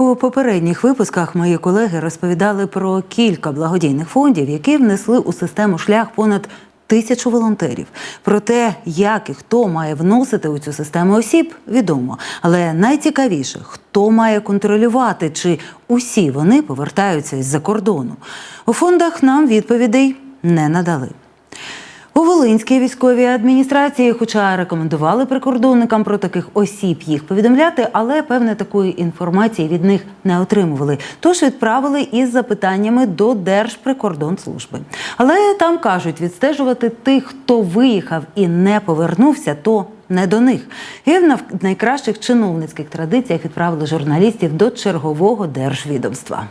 У попередніх випусках мої колеги розповідали про кілька благодійних фондів, які внесли у систему шлях понад тисячу волонтерів. Про те, як і хто має вносити у цю систему осіб, відомо. Але найцікавіше, хто має контролювати, чи усі вони повертаються із-за кордону. У фондах нам відповідей не надали. У Волинській військовій адміністрації, хоча рекомендували прикордонникам про таких осіб їх повідомляти, але певне такої інформації від них не отримували. Тож відправили із запитаннями до Держприкордонслужби. Але там кажуть, відстежувати тих, хто виїхав і не повернувся, то не до них. І в найкращих чиновницьких традиціях відправили журналістів до чергового держвідомства.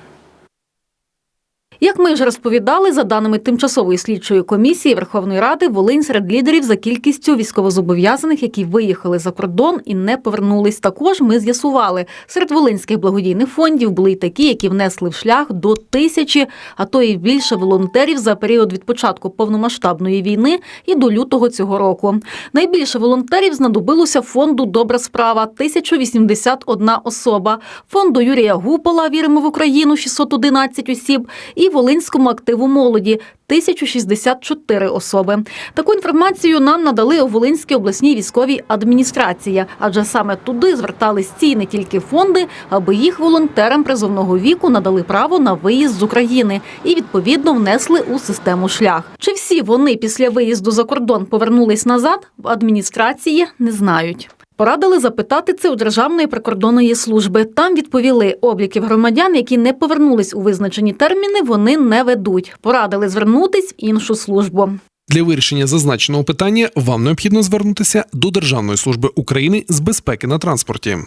Як ми вже розповідали, за даними тимчасової слідчої комісії Верховної Ради, Волинь серед лідерів за кількістю військовозобов'язаних, які виїхали за кордон і не повернулись. Також ми з'ясували, серед волинських благодійних фондів були й такі, які внесли в шлях до тисячі, а то і більше волонтерів за період від початку повномасштабної війни і до лютого цього року. Найбільше волонтерів знадобилося фонду Добра справа 1081 особа, фонду Юрія Гупола Віримо в Україну 611 осіб і Волинському активу молоді 1064 особи. Таку інформацію нам надали у Волинській обласній військовій адміністрації, адже саме туди звертались ці не тільки фонди, аби їх волонтерам призовного віку надали право на виїзд з України і відповідно внесли у систему шлях. Чи всі вони після виїзду за кордон повернулись назад? В адміністрації не знають. Порадили запитати це у Державної прикордонної служби. Там відповіли, обліків громадян, які не повернулись у визначені терміни, вони не ведуть. Порадили звернутись в іншу службу. Для вирішення зазначеного питання вам необхідно звернутися до Державної служби України з безпеки на транспорті.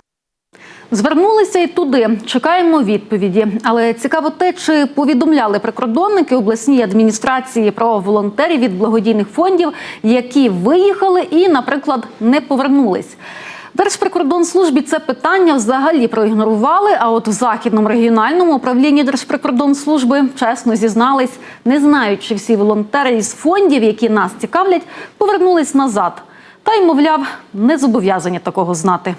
Звернулися і туди. Чекаємо відповіді. Але цікаво те, чи повідомляли прикордонники обласній адміністрації про волонтерів від благодійних фондів, які виїхали і, наприклад, не повернулись. Держприкордонслужбі це питання взагалі проігнорували. А от в західному регіональному управлінні Держприкордонслужби чесно зізнались, не знають, чи всі волонтери із фондів, які нас цікавлять, повернулись назад. Та й, мовляв, не зобов'язані такого знати.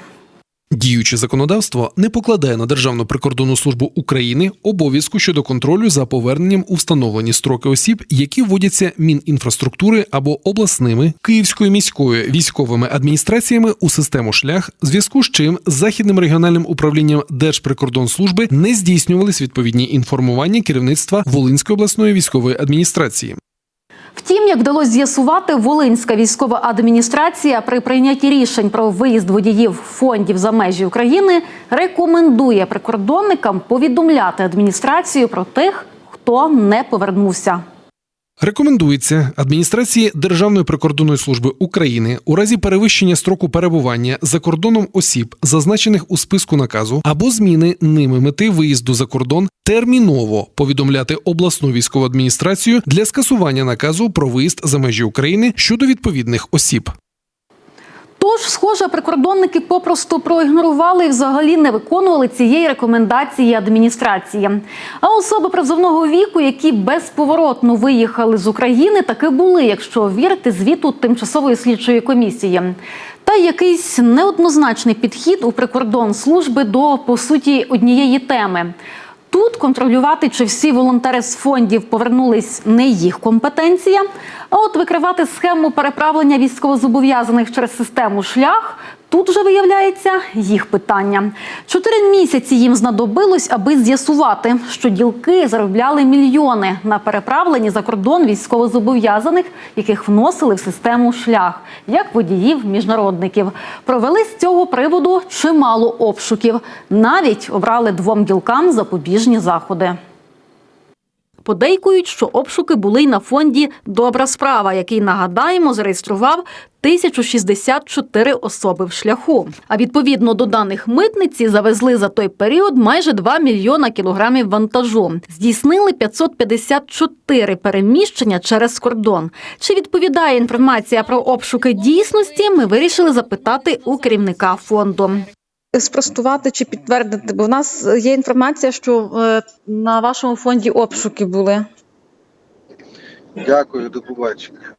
Діюче законодавство не покладає на Державну прикордонну службу України обов'язку щодо контролю за поверненням у встановлені строки осіб, які вводяться Мінінфраструктури або обласними Київською міською військовими адміністраціями у систему шлях, в зв'язку з чим західним регіональним управлінням Держприкордонслужби не здійснювались відповідні інформування керівництва Волинської обласної військової адміністрації. Втім, як вдалося з'ясувати, Волинська військова адміністрація при прийнятті рішень про виїзд водіїв фондів за межі України рекомендує прикордонникам повідомляти адміністрацію про тих, хто не повернувся. Рекомендується адміністрації Державної прикордонної служби України у разі перевищення строку перебування за кордоном осіб, зазначених у списку наказу, або зміни ними мети виїзду за кордон, терміново повідомляти обласну військову адміністрацію для скасування наказу про виїзд за межі України щодо відповідних осіб. Тож, схоже, прикордонники попросту проігнорували і взагалі не виконували цієї рекомендації адміністрації. А особи призовного віку, які безповоротно виїхали з України, таки були, якщо вірити звіту тимчасової слідчої комісії. Та якийсь неоднозначний підхід у прикордонслужби до по суті однієї теми. Тут контролювати, чи всі волонтери з фондів повернулись, не їх компетенція. А от викривати схему переправлення військовозобов'язаних через систему шлях. Тут вже виявляється їх питання. Чотири місяці їм знадобилось, аби з'ясувати, що ділки заробляли мільйони на переправленні за кордон військовозобов'язаних, яких вносили в систему шлях, як водіїв міжнародників. Провели з цього приводу чимало обшуків. Навіть обрали двом ділкам запобіжні заходи. Подейкують, що обшуки були й на фонді Добра справа, який нагадаємо зареєстрував 1064 особи в шляху. А відповідно до даних митниці завезли за той період майже 2 мільйона кілограмів вантажу. Здійснили 554 переміщення через кордон. Чи відповідає інформація про обшуки дійсності? Ми вирішили запитати у керівника фонду. Спростувати чи підтвердити, бо в нас є інформація, що е, на вашому фонді обшуки були. Дякую, до побачення.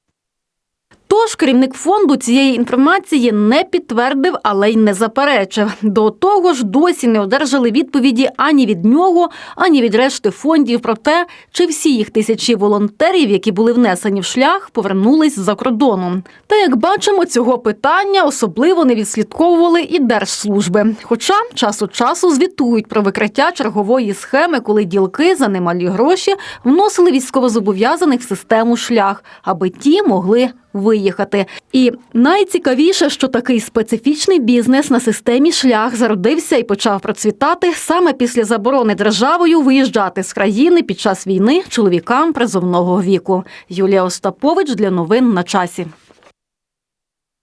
Тож керівник фонду цієї інформації не підтвердив, але й не заперечив. До того ж, досі не одержали відповіді ані від нього, ані від решти фондів про те, чи всі їх тисячі волонтерів, які були внесені в шлях, повернулись за кордону. Та як бачимо, цього питання особливо не відслідковували і держслужби. Хоча час від часу звітують про викриття чергової схеми, коли ділки за немалі гроші вносили військовозобов'язаних в систему шлях, аби ті могли виїхати. І найцікавіше, що такий специфічний бізнес на системі шлях зародився і почав процвітати саме після заборони державою виїжджати з країни під час війни чоловікам призовного віку. Юлія Остапович для новин на часі.